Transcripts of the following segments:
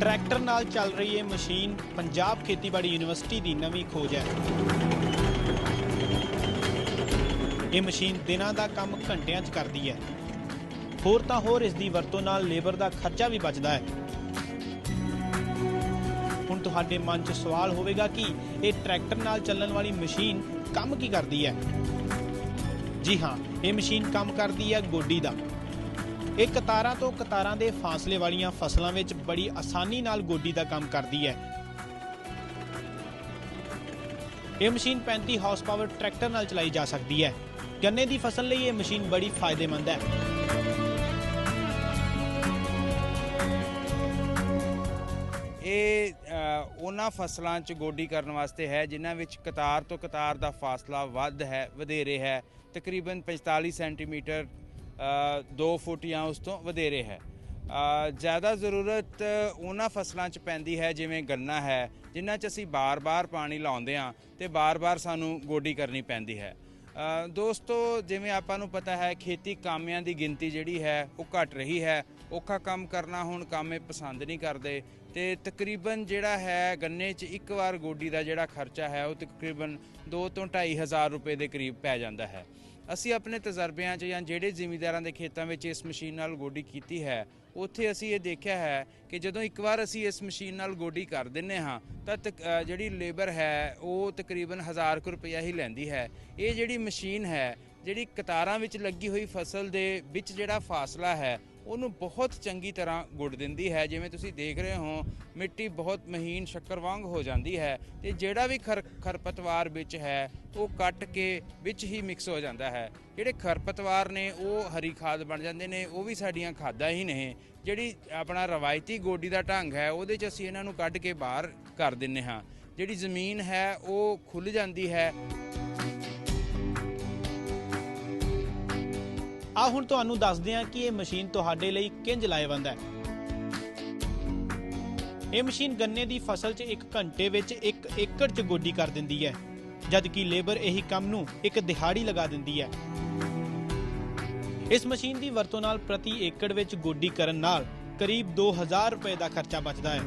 Tractor ਨਾਲ ਚੱਲ ਰਹੀ ਇਹ ਮਸ਼ੀਨ ਪੰਜਾਬ ਖੇਤੀਬਾੜੀ ਯੂਨੀਵਰਸਿਟੀ ਦੀ ਨਵੀਂ ਖੋਜ ਹੈ। ਇਹ ਮਸ਼ੀਨ ਦਿਨਾਂ ਦਾ ਕੰਮ ਘੰਟਿਆਂ 'ਚ ਕਰਦੀ ਹੈ। ਹੋਰ ਤਾਂ ਹੋਰ ਇਸ ਦੀ ਵਰਤੋਂ ਨਾਲ ਲੇਬਰ ਦਾ ਖਰਚਾ ਵੀ ਬਚਦਾ ਹੈ। ਹੁਣ ਤੁਹਾਡੇ ਮਨ 'ਚ ਸਵਾਲ ਹੋਵੇਗਾ ਕਿ ਇਹ ਟਰੈਕਟਰ ਨਾਲ ਚੱਲਣ ਵਾਲੀ ਮਸ਼ੀਨ ਕੰਮ ਕੀ ਕਰਦੀ ਹੈ? ਜੀ ਹਾਂ, ਇਹ ਮਸ਼ੀਨ ਕੰਮ ਕਰਦੀ ਹੈ ਗੋਡੀ ਦਾ। ਇਹ ਕਤਾਰਾਂ ਤੋਂ ਕਤਾਰਾਂ ਦੇ ਫਾਸਲੇ ਵਾਲੀਆਂ ਫਸਲਾਂ ਵਿੱਚ ਬੜੀ ਆਸਾਨੀ ਨਾਲ ਗੋਡੀ ਦਾ ਕੰਮ ਕਰਦੀ ਹੈ। ਇਹ ਮਸ਼ੀਨ 35 ਹਾਰਸ ਪਾਵਰ ਟਰੈਕਟਰ ਨਾਲ ਚਲਾਈ ਜਾ ਸਕਦੀ ਹੈ। ਗੰਨੇ ਦੀ ਫਸਲ ਲਈ ਇਹ ਮਸ਼ੀਨ ਬੜੀ ਫਾਇਦੇਮੰਦ ਹੈ। ਇਹ ਉਹਨਾਂ ਫਸਲਾਂ 'ਚ ਗੋਡੀ ਕਰਨ ਵਾਸਤੇ ਹੈ, ਜਿਨ੍ਹਾਂ ਵਿੱਚ ਕਤਾਰ ਤੋਂ ਕਤਾਰ ਦਾ ਫਾਸਲਾ ਵੱਧ ਹੈ, ਵਧੇਰੇ ਹੈ। ਤਕਰੀਬਨ 45 ਸੈਂਟੀਮੀਟਰ 2 ਫੁੱਟ ਜਾਂ ਉਸ ਤੋਂ ਵਧੇਰੇ ਹੈ। ਜ਼ਿਆਦਾ ਜ਼ਰੂਰਤ ਉਹਨਾਂ ਫਸਲਾਂ 'ਚ ਪੈਂਦੀ ਹੈ, ਜਿਵੇਂ ਗੰਨਾ ਹੈ, ਜਿਨ੍ਹਾਂ 'ਚ ਅਸੀਂ ਬਾਰ-ਬਾਰ ਪਾਣੀ ਲਾਉਂਦੇ ਹਾਂ ਤੇ ਬਾਰ-ਬਾਰ ਸਾਨੂੰ ਗੋਡੀ ਕਰਨੀ ਪੈਂਦੀ ਹੈ। ਦੋਸਤੋ, ਜਿਵੇਂ ਆਪਾਂ ਨੂੰ ਪਤਾ ਹੈ, ਖੇਤੀ ਕਾਮਿਆਂ ਦੀ ਗਿਣਤੀ ਜਿਹੜੀ ਹੈ, ਉਹ ਘਟ ਰਹੀ ਹੈ। ਔਖਾ ਕੰਮ ਕਰਨਾ ਹੁਣ ਕਾਮੇ ਪਸੰਦ ਨਹੀਂ ਕਰਦੇ ਤੇ ਤਕਰੀਬਨ ਜਿਹੜਾ ਹੈ, ਗੰਨੇ 'ਚ ਇੱਕ ਵਾਰ ਗੋਡੀ ਦਾ ਜਿਹੜਾ ਖਰਚਾ ਹੈ, ਉਹ ਤਕਰੀਬਨ 2 ਤੋਂ 2.5 ਹਜ਼ਾਰ ਰੁਪਏ ਦੇ ਕਰੀਬ ਪੈ ਜਾਂਦਾ ਹੈ। ਅਸੀਂ ਆਪਣੇ ਤਜਰਬਿਆਂ 'ਚ ਜਾਂ ਜਿਹੜੇ ਜ਼ਿਮੀਂਦਾਰਾਂ ਦੇ ਖੇਤਾਂ ਵਿੱਚ ਇਸ ਮਸ਼ੀਨ ਨਾਲ ਗੋਡੀ ਕੀਤੀ ਹੈ, ਉੱਥੇ ਅਸੀਂ ਇਹ ਦੇਖਿਆ ਹੈ ਕਿ ਜਦੋਂ ਇੱਕ ਵਾਰ ਅਸੀਂ ਇਸ ਮਸ਼ੀਨ ਨਾਲ ਗੋਡੀ ਕਰ ਦਿੰਨੇ ਹਾਂ, ਤਾਂ ਤਕ- ਜਿਹੜੀ ਲੇਬਰ ਹੈ, ਉਹ ਤਕਰੀਬਨ 1000 ਕੁ ਰੁਪਇਆ ਹੀ ਲੈਂਦੀ ਹੈ। ਇਹ ਜਿਹੜੀ ਮਸ਼ੀਨ ਹੈ ਜਿਹੜੀ ਕਤਾਰਾਂ ਵਿੱਚ ਲੱਗੀ ਹੋਈ ਫਸਲ ਦੇ ਵਿੱਚ ਜਿਹੜਾ ਫਾਸਲਾ ਹੈ, ਉਹਨੂੰ ਬਹੁਤ ਚੰਗੀ ਤਰ੍ਹਾਂ ਗੁੱਡ ਦਿੰਦੀ ਹੈ। ਜਿਵੇਂ ਤੁਸੀਂ ਦੇਖ ਰਹੇ ਹੋ, ਮਿੱਟੀ ਬਹੁਤ ਮਹੀਨ ਸ਼ੱਕਰ ਵਾਂਗ ਹੋ ਜਾਂਦੀ ਹੈ ਤੇ ਜਿਹੜਾ ਵੀ ਖਰ, ਖਰਪਤਵਾਰ ਵਿੱਚ ਹੈ, ਉਹ ਕੱਟ ਕੇ ਵਿੱਚ ਹੀ ਮਿਕਸ ਹੋ ਜਾਂਦਾ ਹੈ। ਜਿਹੜੇ ਖਰਪਤਵਾਰ ਨੇ, ਉਹ ਹਰੀ ਖਾਦ ਬਣ ਜਾਂਦੇ ਨੇ, ਉਹ ਵੀ ਸਾਡੀਆਂ ਖਾਦਾਂ ਹੀ ਨੇ। ਜਿਹੜੀ ਆਪਣਾ ਰਵਾਇਤੀ ਗੋਡੀ ਦਾ ਢੰਗ ਹੈ, ਉਹਦੇ 'ਚ ਅਸੀਂ ਇਹਨਾਂ ਨੂੰ ਕੱਢ ਕੇ ਬਾਹਰ ਕਰ ਦਿੰਨੇ ਹਾਂ। ਜਿਹੜੀ ਜ਼ਮੀਨ ਹੈ, ਉਹ ਖੁੱਲ ਜਾਂਦੀ ਹੈ। ਆ ਹੁਣ ਤੁਹਾਨੂੰ ਦੱਸਦੇ ਹਾਂ ਕਿ ਇਹ ਮਸ਼ੀਨ ਤੁਹਾਡੇ ਲਈ ਕਿੰਜ ਲਾਹੇਵੰਦ ਹੈ। ਇਹ ਮਸ਼ੀਨ ਗੰਨੇ ਦੀ ਫਸਲ 'ਚ 1 ਘੰਟੇ ਵਿੱਚ 1 ਏਕੜ 'ਚ ਗੋਡੀ ਕਰ ਦਿੰਦੀ ਹੈ ਜਦ ਲੇਬਰ ਇਹੀ ਕੰਮ ਨੂੰ ਇੱਕ ਦਿਹਾੜੀ ਲਗਾ ਦਿੰਦੀ ਹੈ। ਇਸ ਮਸ਼ੀਨ ਦੀ ਵਰਤੋਂ ਨਾਲ ਪ੍ਰਤੀ ਏਕੜ ਵਿੱਚ ਗੋਡੀ ਕਰਨ ਨਾਲ ਕਰੀਬ 2000 ਰੁਪਏ ਦਾ ਖਰਚਾ ਬਚਦਾ ਹੈ।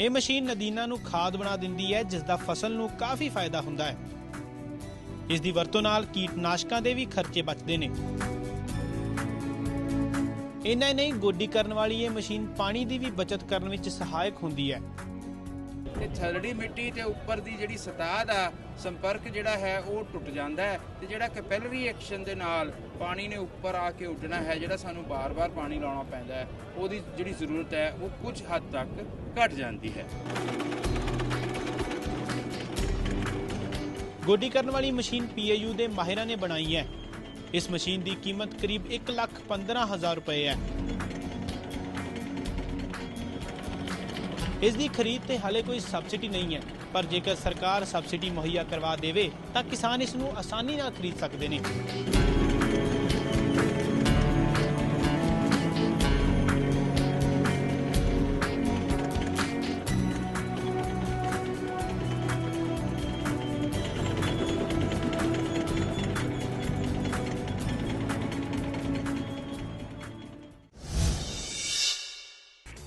ਇਹ ਮਸ਼ੀਨ ਨਦੀਨਾਂ ਨੂੰ ਖਾਦ ਬਣਾ ਦਿੰਦੀ ਹੈ ਜਿਸ ਦਾ ਫਸਲ ਨੂੰ ਕਾਫੀ ਫਾਇਦਾ ਹੁੰਦਾ ਹੈ। ਇਸ ਦੀ ਵਰਤੋਂ ਨਾਲ ਕੀਟਨਾਸ਼ਕਾਂ ਦੇ ਵੀ ਖਰਚੇ ਬਚਦੇ ਨੇ। ਇੰਨਾ ਹੀ ਨਹੀਂ, ਗੋਡੀ ਕਰਨ ਵਾਲੀ ਇਹ ਮਸ਼ੀਨ ਪਾਣੀ ਦੀ ਵੀ ਬਚਤ ਕਰਨ ਵਿੱਚ ਸਹਾਇਕ ਹੁੰਦੀ ਹੈ। ਤੇ ਥਲੜੀ ਮਿੱਟੀ ਤੇ ਉੱਪਰ ਦੀ ਜਿਹੜੀ ਸਤਹ ਦਾ ਸੰਪਰਕ ਜਿਹੜਾ ਹੈ, ਉਹ ਟੁੱਟ ਜਾਂਦਾ ਹੈ ਤੇ ਜਿਹੜਾ ਕੈਪਿਲਰੀ ਐਕਸ਼ਨ ਦੇ ਨਾਲ ਪਾਣੀ ਨੇ ਉੱਪਰ ਆ ਕੇ ਉੱਡਣਾ ਹੈ, ਜਿਹੜਾ ਸਾਨੂੰ ਬਾਰ-ਬਾਰ ਪਾਣੀ ਲਾਉਣਾ ਪੈਂਦਾ ਹੈ, ਉਹਦੀ ਜਿਹੜੀ ਜ਼ਰੂਰਤ ਹੈ, ਉਹ ਕੁਝ ਹੱਦ ਤੱਕ ਘਟ ਜਾਂਦੀ ਹੈ। ਗੋਡੀ ਕਰਨ ਵਾਲੀ ਮਸ਼ੀਨ ਪੀਏਯੂ ਦੇ ਮਾਹਿਰਾਂ ਨੇ ਬਣਾਈ ਹੈ। ਇਸ ਮਸ਼ੀਨ ਦੀ ਕੀਮਤ ਕਰੀਬ 1 ਲੱਖ 15000 ਰੁਪਏ ਹੈ। ਇਸ ਦੀ ਖਰੀਦ ਤੇ ਹਾਲੇ ਕੋਈ ਸਬਸਿਡੀ ਨਹੀਂ ਹੈ, ਪਰ ਜੇਕਰ ਸਰਕਾਰ ਸਬਸਿਡੀ ਮੁਹੱਈਆ ਕਰਵਾ ਦੇਵੇ, ਤਾਂ ਕਿਸਾਨ ਇਸ ਨੂੰ ਆਸਾਨੀ ਨਾਲ ਖਰੀਦ ਸਕਦੇ ਨੇ।